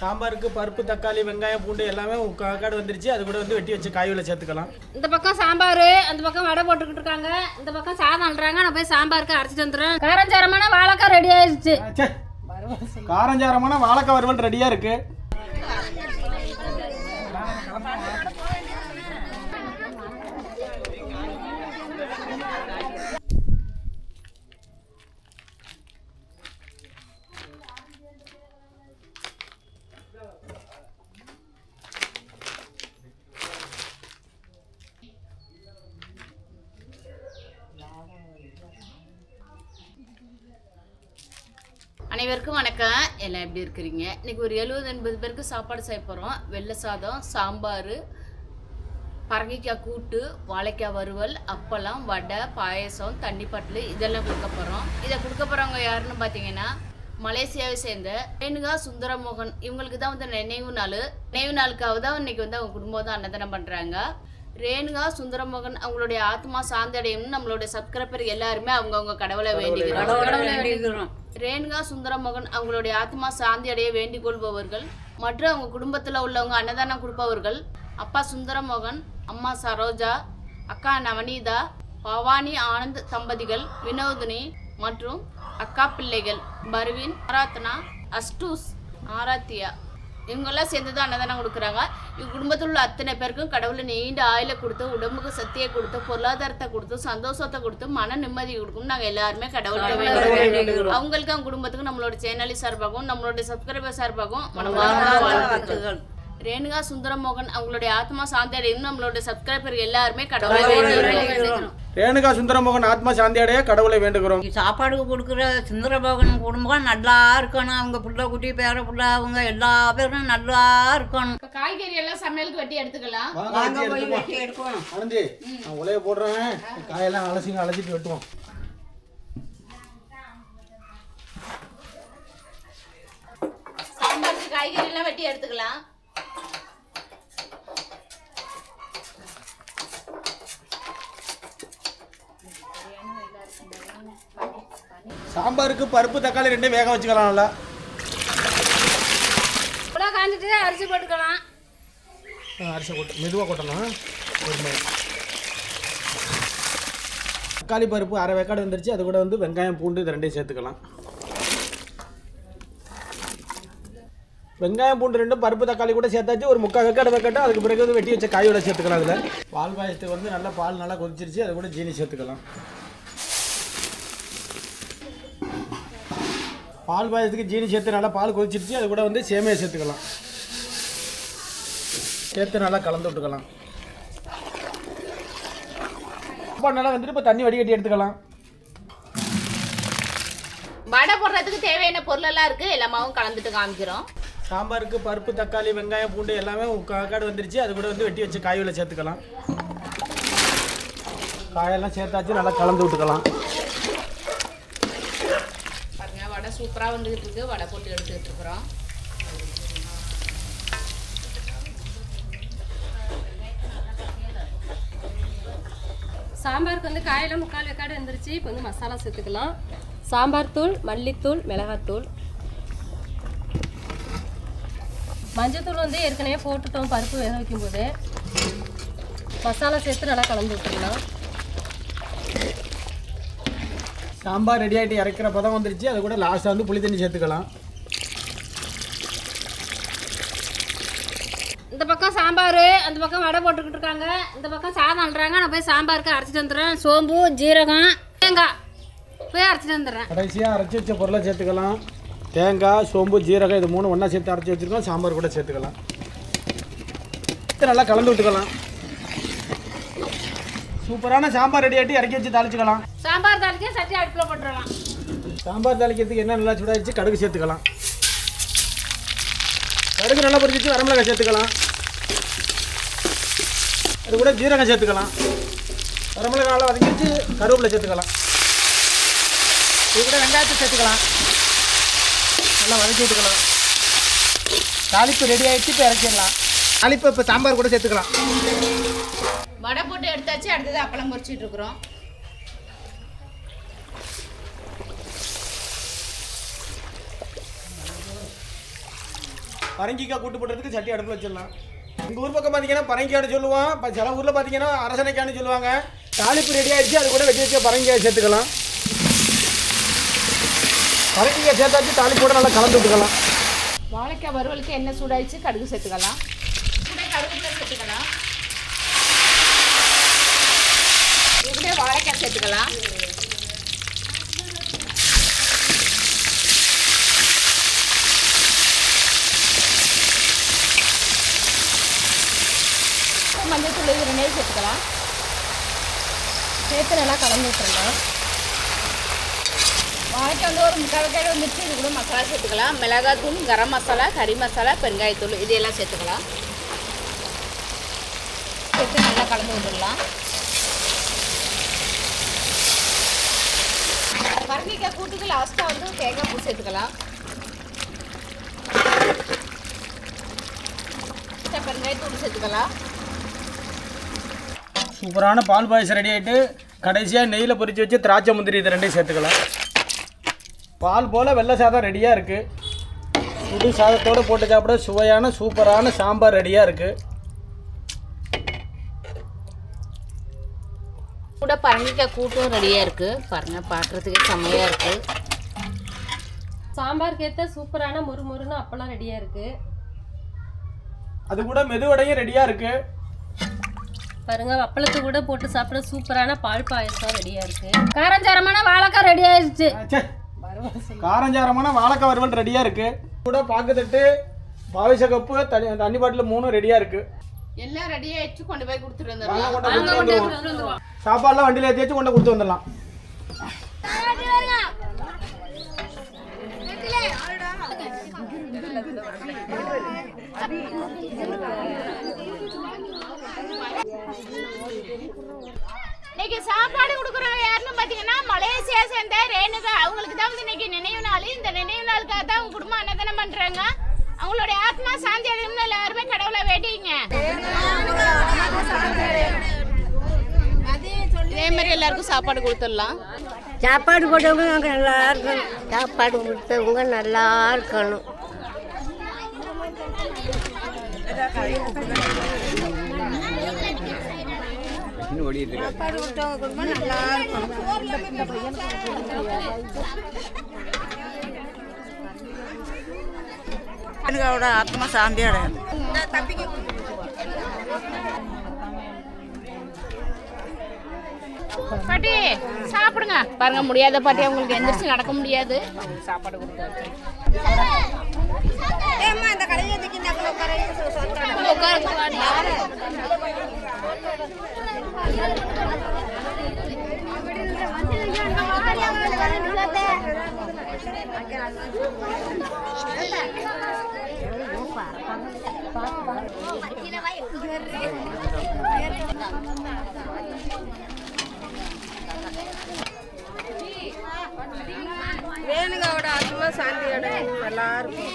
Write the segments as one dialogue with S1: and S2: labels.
S1: சாம்பாருக்கு பருப்பு தக்காளி வெங்காயம் பூண்டு எல்லாமே காக்காடு வந்துருச்சு. அது கூட வந்து வெட்டி வச்ச காய்களை சேர்த்துக்கலாம்.
S2: இந்த பக்கம் சாம்பார் அந்த பக்கம் வடை போட்டுக்கிட்டு இருக்காங்க. இந்த பக்கம் சாதம் அல்றாங்க நான் போய் சாம்பாருக்கு அரைச்சிட்டு வந்துடுறேன். காரஞ்சாரமான வாழைக்காய் ரெடி ஆயிடுச்சு
S1: ச்சே. காரஞ்சாரமான வாழைக்காய் வறுவல் ரெடியாக இருக்கு.
S3: அனைவருக்கும் வணக்கம். எல்லாம் எப்படி இருக்கிறீங்க? இன்னைக்கு ஒரு எழுபது எண்பது பேருக்கு சாப்பாடு செய்ய போகிறோம் வெள்ளை சாதம் சாம்பார் பரங்கிக்காய் கூட்டு வாழைக்காய் வறுவல் அப்பளம் வடை பாயசம் தண்ணி பட்டலு இதெல்லாம் கொடுக்க போகிறோம் இதை கொடுக்க போகிறவங்க யாருன்னு பார்த்தீங்கன்னா மலேசியாவை சேர்ந்த ரேணுகா சுந்தரமோகன். இவங்களுக்கு தான் வந்து நினைவு நாள். நினைவு நாளுக்காக தான் இன்னைக்கு வந்து அவங்க குடும்பம் தான் அன்னதானம் பண்ணுறாங்க ரேணுகா சுந்தரமோகன் அவங்களுடைய ஆத்மா சாந்தடையும்னு நம்மளுடைய சப்ஸ்கிரைபர் எல்லாருமே அவங்கவுங்க கடவுளை வேண்டிக்கிறோம். ரேணுகா சுந்தரமோகன் அவங்களுடைய ஆத்மா சாந்தி அடைய வேண்டிக் கொள்பவர்கள் மற்றும் அவங்க குடும்பத்தில் உள்ளவங்க அன்னதானம் கொடுப்பவர்கள் அப்பா சுந்தரமோகன் அம்மா சரோஜா அக்கா நவநீதா பவானி ஆனந்த் தம்பதிகள் வினோதினி மற்றும் அக்கா பிள்ளைகள் பர்வின் ஆராத்னா அஸ்டூஸ் ஆராத்தியா. இவங்கெல்லாம் சேர்ந்து தான் அன்னதானம் கொடுக்குறாங்க. இவங்க குடும்பத்தில் உள்ள அத்தனை பேருக்கும் கடவுளை நீண்ட ஆயில கொடுத்து உடம்புக்கு சக்தியை கொடுத்து பொருளாதாரத்தை கொடுத்து சந்தோஷத்தை கொடுத்து மன நிம்மதி கொடுக்கும் நாங்கள் எல்லாருமே கடவுள்கிட்ட அவங்களுக்கு அவங்க குடும்பத்துக்கும் நம்மளோட சேனலி சார்பாகவும் நம்மளோட சப்ஸ்கிரைபர் சார்பாகவும் மனமார்ந்த வாழ்த்துக்கள். ரேணுகா சுந்தரமோகன் அவங்களுடைய ஆத்மா சாந்தி அடையும் நம்மளோட சப்ஸ்கிரைபர் எல்லாருமே கடவுளை வேண்டுகிறோம்.
S1: ரேணுகா சுந்தரமோகன் ஆத்மா சாந்தி அடைய கடவுளை வேண்டுகிறோம்.
S4: சாப்பாடு கொடுக்குற சுந்தரபோகன் குடும்பம் நல்லா இருக்கணும். அவங்க புள்ள குட்டி பேர புள்ள அவங்க எல்லா பேரும் நல்லா இருக்கணும்.
S3: காய்கறி எல்லாம் சமையலுக்கு வெட்டி எடுத்துக்கலாம்.
S4: வாங்க போய் வெட்டி எடுக்கணும்.
S1: நான் உலைய போடுறேன். காயெல்லாம் அலசிங்க அலசிட்டு வெட்டுவோம்.
S3: காய்கறி எல்லாம் வெட்டி எடுத்துக்கலாம்.
S1: சாம்பாருக்கு பருப்பு தக்காளி ரெண்டும் வேக வச்சுக்கலாம் நல்லா.
S2: இவ்வளோ காஞ்சிட்டு அரிசி போட்டுக்கலாம்.
S1: அரிசி கொட்டு மெதுவாக கொட்டணும் ஒரு மாதிரி தக்காளி பருப்பு அரை வேக்காடு வந்துருச்சு. அது கூட வந்து வெங்காயம் பூண்டு இது ரெண்டையும் சேர்த்துக்கலாம். வெங்காயம் பூண்டு ரெண்டும் பருப்பு தக்காளி கூட சேர்த்தாச்சு. ஒரு முக்கால் வெக்காடு வெக்கட்டும். அதுக்கு பிறகு வந்து வெட்டி வச்ச காயோட சேர்த்துக்கலாம் அதில். பால் பாயசத்துக்கு வந்து நல்லா பால் நல்லா கொதிச்சிருச்சு. அது கூட ஜீனி சேர்த்துக்கலாம். பால் பாயசத்துக்கு ஜீனி சேர்த்து நல்லா பால் கொதிச்சிருச்சு அது கூட வந்து சேமியா சேர்த்துக்கலாம். சேர்த்து நல்லா கலந்து விட்டுக்கலாம். சாப்பாடு நல்லா வந்துட்டு இப்போ தண்ணி வடிகட்டி எடுத்துக்கலாம்.
S3: வடை போடுறதுக்கு தேவையான பொருள் எல்லாம் இருக்கு எல்லாமாவும் கலந்துட்டு காமிக்கிறோம்.
S1: சாம்பாருக்கு பருப்பு தக்காளி வெங்காயம் பூண்டு எல்லாமே காக்காடு வந்துருச்சு. அது கூட வந்து வெட்டி வச்ச காய்களை சேர்த்துக்கலாம். காயெல்லாம் சேர்த்தாச்சு நல்லா கலந்து விட்டுக்கலாம்.
S3: சூப்பராக வந்துகிட்டு இருக்கு வடை போட்டு எடுத்துக்கிட்டு இருக்கிறோம்.
S2: சாம்பாருக்கு வந்து காயெல்லாம் முக்கால் வெக்காடு வந்துருச்சு. இப்போ வந்து மசாலா சேர்த்துக்கலாம். சாம்பார் தூள் மல்லித்தூள் மிளகாத்தூள். மஞ்சத்தூள் வந்து ஏற்கனவே போட்டுட்டோம் பருப்பு வேக வைக்கும்போது. மசாலா சேர்த்து நல்லா கலந்து விட்டுக்கலாம்
S1: சாம்பார் ரெடி ஆகிட்டு இறக்குற பதம் வந்துருச்சு. அது கூட லாஸ்ட்டாக வந்து புளி தண்ணி சேர்த்துக்கலாம்.
S2: இந்த பக்கம் சாம்பார் அந்த பக்கம் வடை போட்டுக்கிட்டு இருக்காங்க. இந்த பக்கம் சாதம் அல்றாங்க நான் போய் சாம்பாருக்கு அரைச்சிட்டு வந்துடுறேன். சோம்பு ஜீரகம் தேங்காய். போய் அரைச்சிட்டு வந்துடுறேன்.
S1: கடைசியாக அரைச்சி வச்ச பொருளை சேர்த்துக்கலாம். தேங்காய் சோம்பு ஜீரகம் இது மூணு ஒன்றா சேர்த்து அரைச்சி வச்சுருக்கோம். சாம்பார் கூட சேர்த்துக்கலாம். இது நல்லா கலந்து விட்டுக்கலாம். சூப்பரான சாம்பார் ரெடி ஆகிட்டு இறக்கி வச்சு தாளிச்சுக்கலாம்.
S2: சாம்பார் தாளிச்சு சட்டி அடுப்பில் போட்டுடலாம்
S1: சாம்பார் தாளிக்கிறதுக்கு என்ன நல்லா சூடாகிடுச்சு கடுகு சேர்த்துக்கலாம். கடுகு நல்லா பொரிச்சிட்டு வரமிளகாய் சேர்த்துக்கலாம். அது கூட ஜீரகம் சேர்த்துக்கலாம். வரமிளகாய் நல்லா வதக்கிட்டு கருவேப்பிலை சேர்த்துக்கலாம். இது கூட வெங்காயத்தை சேர்த்துக்கலாம். நல்லா வதக்கி விட்டுக்கலாம். தாளிப்பு ரெடி ஆகிடுச்சு இப்போ இறக்கிடலாம். தாளிப்பு இப்போ சாம்பார் கூட சேர்த்துக்கலாம்.
S3: வடை போட்டு எடுத்தாச்சு அடுத்தது அப்பளம் பொரிச்சிட்டு இருக்கிறோம்.
S1: பரங்கிக்காய் கூட்டு போடுறதுக்கு சட்டி அடுப்பில் வச்சிடலாம். எங்கள் ஊர் பக்கம் பார்த்தீங்கன்னா பரங்கிக்காய்னு சொல்லுவோம். இப்போ சில ஊரில் பார்த்தீங்கன்னா அரசனைக்காய்னு சொல்லுவாங்க. தாளிப்பு ரெடி ஆயிடுச்சு அது கூட வெட்டி வச்ச பரங்கிக்காய் சேர்த்துக்கலாம். பரங்கிக்காய் சேர்த்தாச்சு தாளிப்போட நல்லா கலந்து விட்டுக்கலாம்.
S3: வாழைக்காய் வறுவலுக்கு எண்ணெய் சூடாயிடுச்சு கடுகு சேர்த்துக்கலாம் கூட கடுகுல சேர்த்துக்கலாம் இப்படியே வாழைக்காய் சேர்த்துக்கலாம் மஞ்சள் தூள் இது ரெண்டையும் சேர்த்துக்கலாம். சேர்த்து நல்லா கலந்து விட்டுருலாம் வாழைக்காய் வந்து ஒரு முக்கால் காய் வந்துச்சு இது கூட மசாலா சேர்த்துக்கலாம். மிளகாத்தூள் கரம் மசாலா கறி மசாலா பெருங்காயத்தூள் இது எல்லாம் சேர்த்துக்கலாம். சேர்த்து நல்லா கலந்து விட்டுடலாம். பரங்கிக்காய் கூட்டுக்கு லாஸ்ட்டாக வந்து தேங்காய் பூ சேர்த்துக்கலாம். பெருங்காயத்தூள் சேர்த்துக்கலாம்.
S1: சூப்பரான பால் பாயசம் ரெடி ஆகிட்டு கடைசியாக நெய்யில் பொறிச்சு வச்சு திராட்சை முந்திரி இது ரெண்டையும் சேர்த்துக்கலாம். பால் போல் வெள்ளை சாதம் ரெடியாக இருக்குது புது சாதத்தோடு போட்டு சாப்பிட சுவையான சூப்பரான சாம்பார் ரெடியாக இருக்குது
S3: கூட பரங்கிக்காய் கூட்டும் ரெடியாக இருக்குது பாருங்கள் பார்க்குறதுக்கே செம்மையாக இருக்குது
S2: சாம்பாருக்கு ஏற்ற சூப்பரான மொறு மொறுன்னு அப்பெல்லாம் ரெடியாக இருக்குது
S1: அது கூட மெதுவடையும் ரெடியாக இருக்குது
S2: பாருங்க அப்பளத்து கூட போட்டு சாப்பிட சூப்பரான பால் பாயசம் ரெடியாக இருக்குது காரஞ்சாரமான வாழைக்காய் ரெடி ஆயிடுச்சு.
S1: காரஞ்சாரமான வாழைக்காய் வறுவல் ரெடியாக இருக்குது கூட பாக்குத்தட்டு பாவிச கப்பு தண்ணி தண்ணி பாட்டில் மூணும் ரெடியாக இருக்குது
S3: எல்லாம் ரெடி ஆயிடுச்சு கொண்டு போய் கொடுத்துட்டு வந்துடலாம்
S1: கொண்டு கொடுத்து வந்துடுவோம் சாப்பாடுலாம் வண்டியில் ஏற்றி வச்சு கொண்டு கொடுத்து வந்துடலாம்.
S3: இன்னைக்கு சாப்பாடு கொடுக்குறவங்க யாருன்னு பார்த்தீங்கன்னா மலேசியா சேர்ந்த ரேணுகா. அவங்களுக்கு தான் வந்து இன்னைக்கு நினைவு நாள். இந்த நினைவு நாளுக்காக தான் அவங்க குடும்பம் அன்னதானம் பண்றாங்க. அவங்களுடைய ஆத்மா சாந்தி அடையணும்னு எல்லாருமே கடவுளை வேண்டிங்க இதே மாதிரி எல்லாருக்கும் சாப்பாடு கொடுத்துடலாம்.
S5: சாப்பாடு போட்டவங்க அங்கே நல்லா இருக்கணும். சாப்பாடு கொடுத்தவங்க நல்லா இருக்கணும். சாப்பாடு கொடுத்தவங்க குடும்பம் நல்லா இருக்கணும்.
S4: எனக்கோட ஆத்மா சாந்தி அடையணும்
S3: பாட்டி சாப்பிடுங்க பாருங்க முடியாத பாட்டி அவங்களுக்கு எந்திரிச்சு நடக்க முடியாது சாப்பாடு கொடுத்தாச்சு உட்காருங்க பாட்டி.
S5: வேணுகாவோட ஆத்மா சாந்தி அடையணும் நல்லா இருக்கும்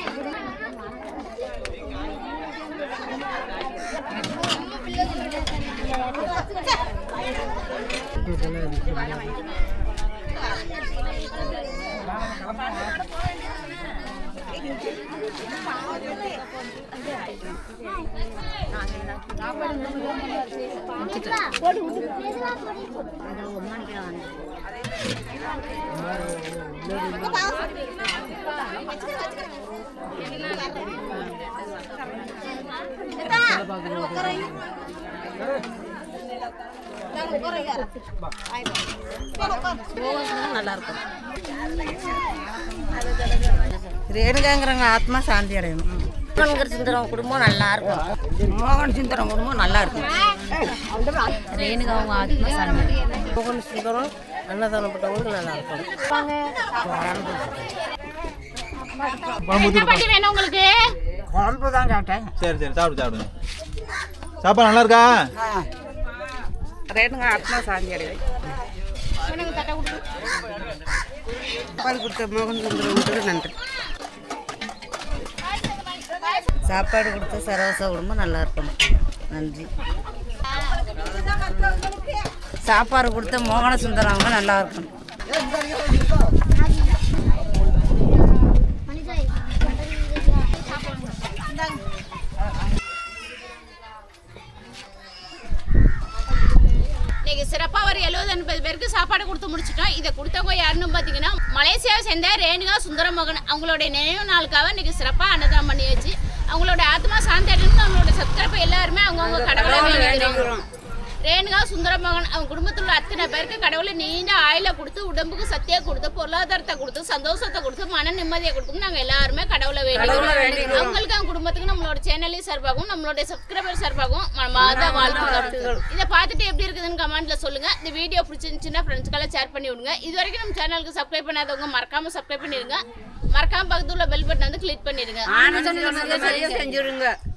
S5: நல்லா இருக்கும்
S4: ரேணுகாங்கிறவங்க ஆத்மா சாந்தி அடையணும்.
S5: மோகன் சுந்தரம் குடும்பம் நல்லா இருக்கும்.
S4: மோகன் சுந்தரம் குடும்பம் நல்லா இருக்கும்.
S5: ரேணுகா அவங்க ஆத்மா சாந்தி மோகன் சுந்தரம் அன்னதானப்பட்டவங்க நல்லா இருக்கும்.
S3: உங்களுக்கு?
S4: குழம்பு தான் கேட்டேன்.
S6: சரி சரி சாப்பிடு சாப்பிடுங்க சாப்பாடு நல்லா இருக்கா?
S4: ரேணுகா ஆத்மா சாந்தி சாப்பாடு கொடுத்த மோகன் சுந்தரம் நன்றி. சாப்பாடு கொடுத்து சரவசா குடும்பம் நல்லா இருக்கணும். நன்றி. சாப்பாடு கொடுத்த மோகன சுந்தரம் அவங்க நல்லா இருக்கணும்.
S3: சிறப்பாக ஒரு எழுபது எண்பது பேருக்கு சாப்பாடு கொடுத்து முடிச்சிட்டோம். இதை கொடுத்தவங்க யாருன்னு பார்த்தீங்கன்னா மலேசியாவை சேர்ந்த ரேணுகா சுந்தரமோகன். அவங்களுடைய நினைவு நாளுக்காக இன்னைக்கு சிறப்பாக அன்னதானம் பண்ணி வச்சு அவங்களோட ஆத்மா சாந்தி அடையணும்னு அவங்களோட சப்ஸ்கிரைபர் எல்லாருமே அவங்கவுங்க கடவுளை வேண்டிக்கிறோம் ரேணுகா சுந்தரமோகன் அவங்க குடும்பத்தில் உள்ள அத்தனை பேருக்கு கடவுளை நீண்ட ஆயில கொடுத்து உடம்புக்கு சத்தியா கொடுத்து பொருளாதாரத்தை கொடுத்து சந்தோஷத்தை கொடுத்து மன நிம்மதியை கொடுத்து நாங்க எல்லாருமே கடவுளை வேண்டிக்கிறோம். அவங்களுக்கு அவங்க குடும்பத்துக்கு நம்மளோட சேனலையும் சார்பாகவும் நம்மளோட சப்ஸ்கிரைபர் சார்பாகவும் மாத வாழ்த்துக்கள். இதை பார்த்துட்டு எப்படி இருக்குதுன்னு கமெண்ட்ல சொல்லுங்க. இந்த வீடியோ பிடிச்சிருந்துச்சுன்னா ஃப்ரெண்ட்ஸ்க்கெல்லாம் ஷேர் பண்ணி விடுங்க. இது வரைக்கும் நம்ம சேனலுக்கு சப்ஸ்கிரைப் பண்ணாதவங்க மறக்காம சப்ஸ்கிரைப் பண்ணிருங்க. மறக்காம பக்கத்துல பெல் பட்டன் வந்து கிளிக் பண்ணிடுங்க.